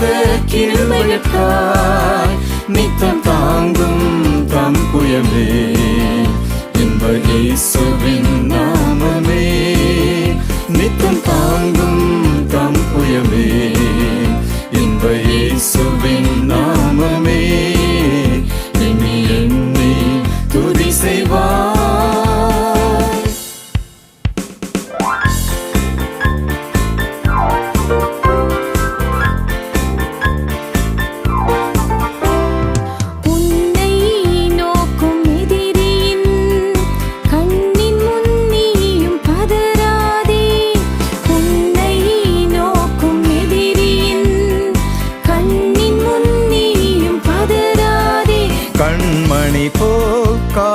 மாறாத கிருமையற்றாய். நித்தம் தாங்கும் தம் புயமே இன்ப இயேசுவின் நாமமே. நித்தம் தாங்கும் தம் புயமே இன்ப இயேசுவின் நாமமே. எண்ணி எண்ணி மணி போக்கா